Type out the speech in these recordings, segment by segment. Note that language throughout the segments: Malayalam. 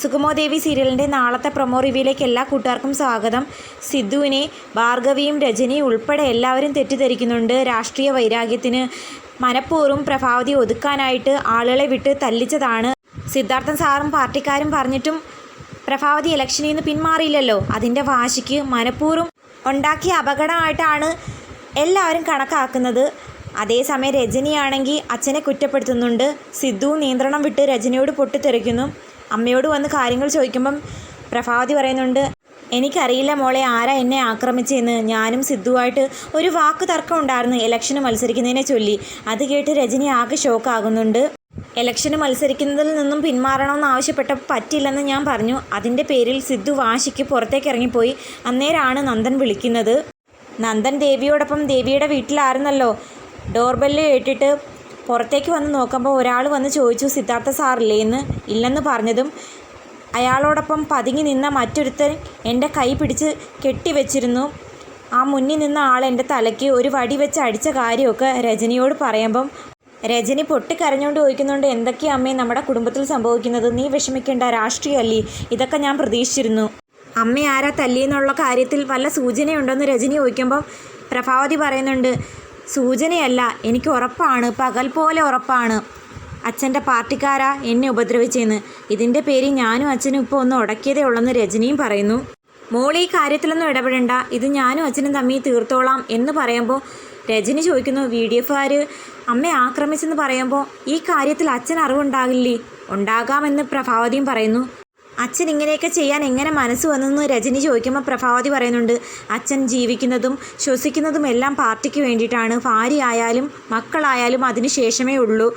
സുഗമോദേവി സീരിയലിന്റെ നാളത്തെ പ്രൊമോ റിവ്യൂയിലേക്ക് എല്ലാ കൂട്ടുകാർക്കും സ്വാഗതം. സിദ്ധുവിനെ ഭാർഗവിയും രജനിയും ഉൾപ്പെടെ എല്ലാവരും തെറ്റിദ്ധരിക്കുന്നുണ്ട്. രാഷ്ട്രീയ വൈരാഗ്യത്തിന് മനഃപൂർവം പ്രഭാവതി ഒതുക്കാനായിട്ട് ആളുകളെ വിട്ട് തല്ലിച്ചതാണ്. സിദ്ധാർത്ഥൻ സാറും പാർട്ടിക്കാരും പറഞ്ഞിട്ടും പ്രഭാവതി ഇലക്ഷനിൽ നിന്ന് പിന്മാറിയില്ലല്ലോ. അതിന്റെ വാശിക്ക് മനഃപൂർവം ഉണ്ടാക്കിയ അപകടമായിട്ടാണ് എല്ലാവരും കണക്കാക്കുന്നത്. അതേസമയം രജനിയാണെങ്കിൽ അച്ഛനെ കുറ്റപ്പെടുത്തുന്നുണ്ട്. സിദ്ധു നിയന്ത്രണം വിട്ട് രജനിയോട് പൊട്ടിത്തെറിക്കുന്നു. അമ്മയോട് വന്ന് കാര്യങ്ങൾ ചോദിക്കുമ്പം പ്രഭാവതി പറയുന്നുണ്ട് എനിക്കറിയില്ല മോളെ ആരാ എന്നെ ആക്രമിച്ചെന്ന് ഞാനും സിദ്ധുവായിട്ട് ഒരു വാക്ക് തർക്കം ഉണ്ടായിരുന്നു ഇലക്ഷന് മത്സരിക്കുന്നതിനെ ചൊല്ലി. അത് കേട്ട് രജനി ആകെ ഷോക്കാകുന്നുണ്ട് ഇലക്ഷന് മത്സരിക്കുന്നതിൽ നിന്നും പിന്മാറണമെന്ന് ആവശ്യപ്പെട്ടപ്പോൾ പറ്റില്ലെന്ന് ഞാൻ പറഞ്ഞു. അതിന്റെ പേരിൽ സിദ്ധു വാശിക്ക് പുറത്തേക്ക് ഇറങ്ങിപ്പോയി. അന്നേരാണ് നന്ദൻ വിളിക്കുന്നത്. നന്ദൻ ദേവിയോടൊപ്പം ദേവിയുടെ വീട്ടിലായിരുന്നല്ലോ. ഡോർബെല്ല് കേട്ടിട്ട് പുറത്തേക്ക് വന്ന് നോക്കുമ്പോൾ ഒരാൾ വന്ന് ചോദിച്ചു സിദ്ധാർത്ഥ സാറില്ലേ? എന്ന് ഇല്ലെന്ന് പറഞ്ഞതും അയാളോടൊപ്പം പതുങ്ങി നിന്ന മറ്റൊരുത്തൻ എന്റെ കൈ പിടിച്ച് കെട്ടിവെച്ചിരുന്നു. ആ മുന്നിൽ നിന്ന ആൾ എന്റെ തലയ്ക്ക് ഒരു വടി വെച്ച് അടിച്ച കാര്യമൊക്കെ രജനിയോട് പറയുമ്പം രജനി പൊട്ടിക്കരഞ്ഞുകൊണ്ട് ചോദിക്കുന്നുണ്ട് എന്തൊക്കെയാ അമ്മേ നമ്മുടെ കുടുംബത്തിൽ സംഭവിക്കുന്നത്? നീ വിഷമിക്കേണ്ട രാഷ്ട്രീയമല്ലേ ഇതൊക്കെ ഞാൻ പ്രതീക്ഷിച്ചിരുന്നു. അമ്മ ആരാ തല്ലിയെന്നുള്ള കാര്യത്തിൽ വല്ല സൂചനയുണ്ടോയെന്ന് രജനി ചോദിക്കുമ്പം പ്രഭാവതി പറയുന്നുണ്ട് സൂചനയല്ല എനിക്ക് ഉറപ്പാണ് പകൽ പോലെ ഉറപ്പാണ്. അച്ഛന്റെ പാർട്ടിക്കാരാ എന്നെ ഉപദ്രവിച്ചെന്ന്. ഇതിന്റെ പേര് ഞാനും അച്ഛനും ഇപ്പോൾ ഒന്ന് ഉടക്കിയതേ ഉള്ളെന്ന് രജനിയും പറയുന്നു. മോൾ ഈ കാര്യത്തിലൊന്നും ഇടപെടണ്ട. ഇത് ഞാനും അച്ഛനും തമ്മിൽ തീർത്തോളാം എന്ന് പറയുമ്പോൾ രജനി ചോദിക്കുന്നു വി ഡി എഫുകാർ അമ്മയെ ആക്രമിച്ചെന്ന് പറയുമ്പോൾ ഈ കാര്യത്തിൽ അച്ഛൻ അറിവുണ്ടാകില്ലേ? ഉണ്ടാകാമെന്ന് പ്രഭാവതിയും പറയുന്നു. അച്ഛൻ ഇങ്ങനെയൊക്കെ ചെയ്യാൻ എങ്ങനെ മനസ്സ് വന്നെന്ന് രജനി ചോദിക്കുമ്പോൾ പ്രഭാവതി പറയുന്നുണ്ട് അച്ഛൻ ജീവിക്കുന്നതും ശ്വസിക്കുന്നതും എല്ലാം പാർട്ടിക്ക് വേണ്ടിയിട്ടാണ്. ഭാര്യയായാലും മക്കളായാലും അതിന് ശേഷമേ ഉള്ളൂ.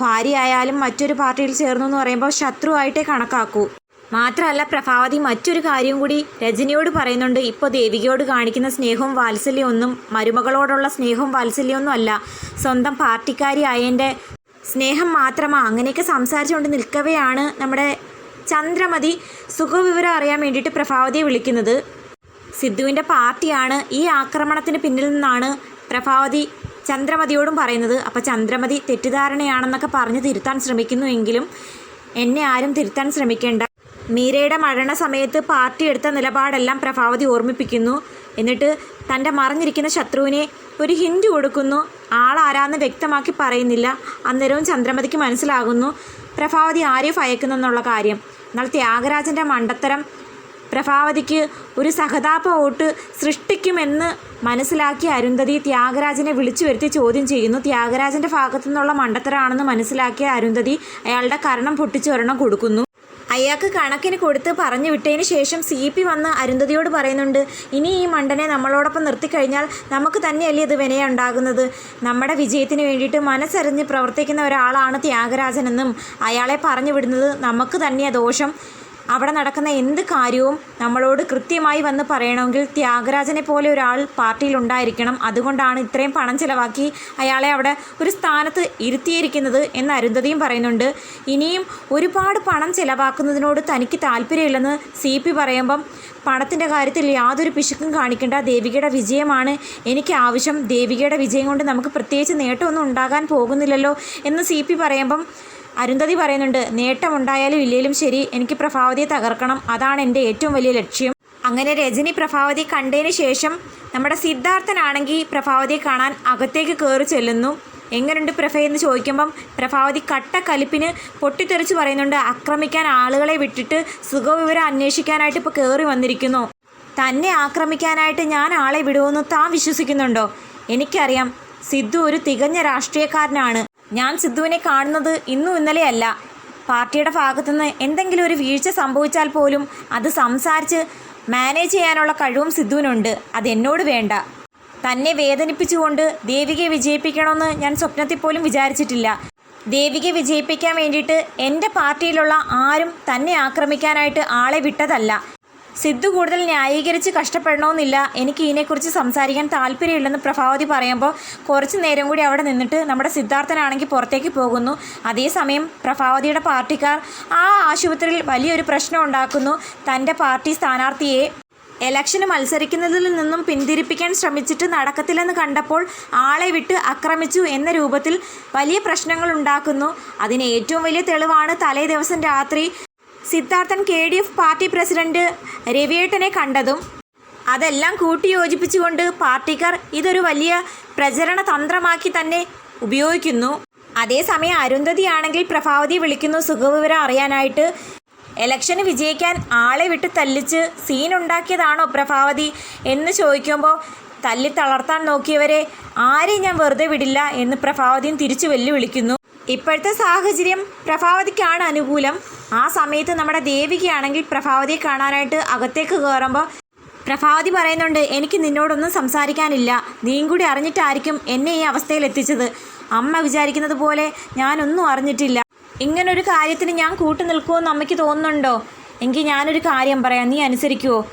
ഭാര്യയായാലും മറ്റൊരു പാർട്ടിയിൽ ചേർന്നു എന്ന് പറയുമ്പോൾ ശത്രുവായിട്ടേ കണക്കാക്കൂ. മാത്രമല്ല പ്രഭാവതി മറ്റൊരു കാര്യം കൂടി രജനിയോട് പറയുന്നുണ്ട്. ഇപ്പോൾ ദേവികയോട് കാണിക്കുന്ന സ്നേഹവും വാത്സല്യമൊന്നും മരുമകളോടുള്ള സ്നേഹവും വാത്സല്യമൊന്നും അല്ല. സ്വന്തം പാർട്ടിക്കാരി ആയതിന്റെ സ്നേഹം മാത്രമാ. അങ്ങനെയൊക്കെ സംസാരിച്ചുകൊണ്ട് നിൽക്കവെയാണ് നമ്മുടെ ചന്ദ്രമതി സുഖവിവരം അറിയാൻ വേണ്ടിയിട്ട് പ്രഭാവതിയെ വിളിക്കുന്നത്. സിദ്ധുവിന്റെ പാർട്ടിയാണ് ഈ ആക്രമണത്തിന് പിന്നിൽ നിന്നാണ് പ്രഭാവതി ചന്ദ്രമതിയോടും പറയുന്നത്. അപ്പോൾ ചന്ദ്രമതി തെറ്റിദ്ധാരണയാണെന്നൊക്കെ പറഞ്ഞ് തിരുത്താൻ ശ്രമിക്കുന്നുവെങ്കിലും എന്നെ ആരും തിരുത്താൻ ശ്രമിക്കേണ്ട. മീരയുടെ മരണ സമയത്ത് പാർട്ടി എടുത്ത നിലപാടെല്ലാം പ്രഭാവതി ഓർമ്മിപ്പിക്കുന്നു. എന്നിട്ട് തന്റെ മറഞ്ഞിരിക്കുന്ന ശത്രുവിനെ ഒരു ഹിൻഡ് കൊടുക്കുന്നു. ആളാരാന്ന് വ്യക്തമാക്കി പറയുന്നില്ല. അന്നേരവും ചന്ദ്രമതിക്ക് മനസ്സിലാകുന്നു. പ്രഭാവതി ആരെ ഭയക്കുന്നെന്നുള്ള കാര്യം. എന്നാൽ ത്യാഗരാജന്റെ മണ്ടത്തരം പ്രഭാവതിക്ക് ഒരു സഹതാപ വോട്ട് സൃഷ്ടിക്കുമെന്ന് മനസ്സിലാക്കിയ അരുന്ധതി ത്യാഗരാജനെ വിളിച്ചു വരുത്തി ചോദ്യം ചെയ്യുന്നു. ത്യാഗരാജന്റെ ഭാഗത്തു നിന്നുള്ള മണ്ടത്തരാണെന്ന് മനസ്സിലാക്കിയ അരുന്ധതി അയാളുടെ കരണം പൊട്ടിച്ചൊരെണ്ണം കൊടുക്കുന്നു. അയാൾക്ക് കണക്കിന് കൊടുത്ത് പറഞ്ഞു വിട്ടതിന് ശേഷം സി പി വന്ന് അരുന്ധതിയോട് പറയുന്നുണ്ട് ഇനി ഈ മണ്ടനെ നമ്മളോടൊപ്പം നിർത്തിക്കഴിഞ്ഞാൽ നമുക്ക് തന്നെയല്ലേ ഇത് വിനയുണ്ടാകുന്നത് നമ്മുടെ വിജയത്തിന് വേണ്ടിയിട്ട് മനസ്സറിഞ്ഞ് പ്രവർത്തിക്കുന്ന ഒരാളാണ് ത്യാഗരാജനെന്നും അയാളെ പറഞ്ഞു വിടുന്നത് നമുക്ക് തന്നെയാണ് ദോഷം. അവിടെ നടക്കുന്ന എന്ത് കാര്യവും നമ്മളോട് കൃത്യമായി വന്ന് പറയണമെങ്കിൽ ത്യാഗരാജനെ പോലെ ഒരാൾ പാർട്ടിയിൽ ഉണ്ടായിരിക്കണം. അതുകൊണ്ടാണ് ഇത്രയും പണം ചിലവാക്കി അയാളെ അവിടെ ഒരു സ്ഥാനത്ത് ഇരുത്തിയിരിക്കുന്നത് എന്ന് അരുന്ധതിയും പറയുന്നുണ്ട്. ഇനിയും ഒരുപാട് പണം ചിലവാക്കുന്നതിനോട് തനിക്ക് താല്പര്യമില്ലെന്ന് സി പി പറയുമ്പം പണത്തിന്റെ കാര്യത്തിൽ യാതൊരു പിശുക്കും കാണിക്കേണ്ട. ദേവികയുടെ വിജയമാണ് എനിക്ക് ആവശ്യം. ദേവികയുടെ വിജയം കൊണ്ട് നമുക്ക് പ്രത്യേകിച്ച് നേട്ടമൊന്നും ഉണ്ടാകാൻ പോകുന്നില്ലല്ലോ എന്ന് സി പി പറയുമ്പം അരുന്ധതി പറയുന്നുണ്ട് നേട്ടമുണ്ടായാലും ഇല്ലേലും ശരി എനിക്ക് പ്രഭാവതിയെ തകർക്കണം. അതാണ് എന്റെ ഏറ്റവും വലിയ ലക്ഷ്യം. അങ്ങനെ രജനി പ്രഭാവതി കണ്ടതിന് ശേഷം നമ്മുടെ സിദ്ധാർത്ഥനാണെങ്കിൽ പ്രഭാവതിയെ കാണാൻ അകത്തേക്ക് കയറി ചെല്ലുന്നു. എങ്ങനെയുണ്ട് പ്രഭ? എന്ന് ചോദിക്കുമ്പം പ്രഭാവതി കട്ട കലിപ്പിന് പൊട്ടിത്തെറിച്ച് പറയുന്നുണ്ട് ആക്രമിക്കാൻ ആളുകളെ വിട്ടിട്ട് സുഖവിവരം അന്വേഷിക്കാനായിട്ട് ഇപ്പോൾ കയറി വന്നിരിക്കുന്നു. തന്നെ ആക്രമിക്കാനായിട്ട് ഞാൻ ആളെ വിടുമെന്ന് താൻ വിശ്വസിക്കുന്നുണ്ടോ? എനിക്കറിയാം. സിദ്ധു ഒരു തികഞ്ഞ രാഷ്ട്രീയക്കാരനാണ്. ഞാൻ സിദ്ധുവിനെ കാണുന്നത് ഇന്നും ഇന്നലെയല്ല പാർട്ടിയുടെ ഭാഗത്തുനിന്ന് എന്തെങ്കിലും ഒരു വീഴ്ച സംഭവിച്ചാൽ പോലും അത് സംസാരിച്ച് മാനേജ് ചെയ്യാനുള്ള കഴിവും സിദ്ധുവിനുണ്ട്. അതെന്നോട് വേണ്ട. തന്നെ വേദനിപ്പിച്ചുകൊണ്ട് ദേവികയെ വിജയിപ്പിക്കണമെന്ന് ഞാൻ സ്വപ്നത്തിൽ പോലും വിചാരിച്ചിട്ടില്ല. ദേവികയെ വിജയിപ്പിക്കാൻ വേണ്ടിയിട്ട് എന്റെ പാർട്ടിയിലുള്ള ആരും തന്നെ ആക്രമിക്കാനായിട്ട് ആളെ വിട്ടതല്ല. സിദ്ധു കൂടുതൽ ന്യായീകരിച്ച് കഷ്ടപ്പെടണമെന്നില്ല. എനിക്ക് ഇതിനെക്കുറിച്ച് സംസാരിക്കാൻ താല്പര്യമില്ലെന്ന് പ്രഭാവതി പറയുമ്പോൾ കുറച്ച് നേരം കൂടി അവിടെ നിന്നിട്ട് നമ്മുടെ സിദ്ധാർത്ഥനാണെങ്കിൽ പുറത്തേക്ക് പോകുന്നു. അതേസമയം പ്രഭാവതിയുടെ പാർട്ടിക്കാർ ആ ആശുപത്രിയിൽ വലിയൊരു പ്രശ്നം ഉണ്ടാക്കുന്നു. തന്റെ പാർട്ടി സ്ഥാനാർത്ഥിയെ എലക്ഷന് മത്സരിക്കുന്നതിൽ നിന്നും പിന്തിരിപ്പിക്കാൻ ശ്രമിച്ചിട്ട് നടക്കത്തില്ലെന്ന് കണ്ടപ്പോൾ ആളെ വിട്ട് ആക്രമിച്ചു എന്ന രൂപത്തിൽ വലിയ പ്രശ്നങ്ങൾ ഉണ്ടാക്കുന്നു. അതിന് ഏറ്റവും വലിയ തെളിവാണ് തലേ ദിവസം രാത്രി Siddharthan K D F party president രവിയേട്ടനെ കണ്ടതും അതെല്ലാം കൂട്ടിയോജിപ്പിച്ചുകൊണ്ട് പാർട്ടിക്കാർ ഇതൊരു വലിയ പ്രചരണ തന്ത്രമാക്കി തന്നെ ഉപയോഗിക്കുന്നു. അതേസമയം അരുന്ധതിയാണെങ്കിൽ പ്രഭാവതി വിളിക്കുന്നു സുഖവിവരം അറിയാനായിട്ട്. എലക്ഷന് വിജയിക്കാൻ ആളെ വിട്ട് തല്ലിച്ച് സീനുണ്ടാക്കിയതാണോ പ്രഭാവതി എന്ന് ചോദിക്കുമ്പോൾ തല്ലി തളർത്താൻ നോക്കിയവരെ ആരെയും ഞാൻ വെറുതെ വിടില്ല എന്ന് പ്രഭാവതിയും തിരിച്ചു വെല്ലുവിളിക്കുന്നു. ഇപ്പോഴത്തെ സാഹചര്യം പ്രഭാവതിക്കാണ് അനുകൂലം. ആ സമയത്ത് നമ്മുടെ ദേവികയാണെങ്കിൽ പ്രഭാവതിയെ കാണാനായിട്ട് അകത്തേക്ക് കയറുമ്പോൾ പ്രഭാവതി പറയുന്നുണ്ട് എനിക്ക് നിന്നോടൊന്നും സംസാരിക്കാനില്ല. നീയും കൂടി അറിഞ്ഞിട്ടായിരിക്കും എന്നെ ഈ അവസ്ഥയിൽ എത്തിച്ചത്. അമ്മ വിചാരിക്കുന്നത് പോലെ ഞാനൊന്നും അറിഞ്ഞിട്ടില്ല. ഇങ്ങനൊരു കാര്യത്തിന് ഞാൻ കൂട്ടു നിൽക്കുമെന്ന് അമ്മയ്ക്ക് തോന്നുന്നുണ്ടോ? എങ്കിൽ ഞാനൊരു കാര്യം പറയാം. നീ അനുസരിക്കുമോ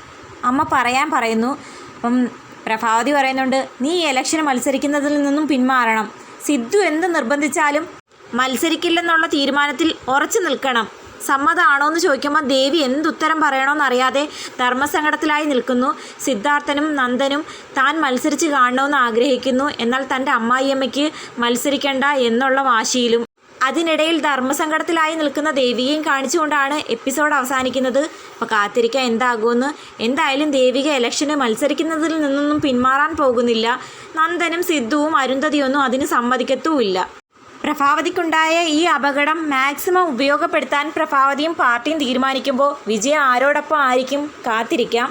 അമ്മ പറയാൻ പറയുന്നു. അപ്പം പ്രഭാവതി പറയുന്നുണ്ട് നീ ഈ ഇലക്ഷന് മത്സരിക്കുന്നതിൽ നിന്നും പിന്മാറണം. സിദ്ധു എന്ത് നിർബന്ധിച്ചാലും മത്സരിക്കില്ലെന്നുള്ള തീരുമാനത്തിൽ ഉറച്ചു നിൽക്കണം. സമ്മതമാണോ എന്ന് ചോദിക്കുമ്പോൾ ദേവി എന്തുത്തരം പറയണമെന്ന് അറിയാതെ ധർമ്മസങ്കടത്തിലായി നിൽക്കുന്നു. സിദ്ധാർത്ഥനും നന്ദനും താൻ മത്സരിച്ച് കാണണമെന്ന് ആഗ്രഹിക്കുന്നു. എന്നാൽ തന്റെ അമ്മായിയമ്മയ്ക്ക് മത്സരിക്കേണ്ട എന്നുള്ള വാശിയിലും. അതിനിടയിൽ ധർമ്മസങ്കടത്തിലായി നിൽക്കുന്ന ദേവികയും കാണിച്ചുകൊണ്ടാണ് എപ്പിസോഡ് അവസാനിക്കുന്നത്. അപ്പോൾ കാത്തിരിക്കാൻ എന്താകുമെന്ന്. എന്തായാലും ദേവിക ഇലക്ഷന് മത്സരിക്കുന്നതിൽ നിന്നൊന്നും പിന്മാറാൻ പോകുന്നില്ല. നന്ദനും സിദ്ധുവും അരുന്ധതിയൊന്നും അതിന് സമ്മതിക്കത്തുമില്ല. പ്രഭാവതിക്കുണ്ടായ ഈ അപകടം മാക്സിമം ഉപയോഗപ്പെടുത്താൻ പ്രഭാവതിയും പാർട്ടിയും തീരുമാനിക്കുമ്പോൾ വിജയം ആരോടൊപ്പം ആയിരിക്കും കാത്തിരിക്കാം.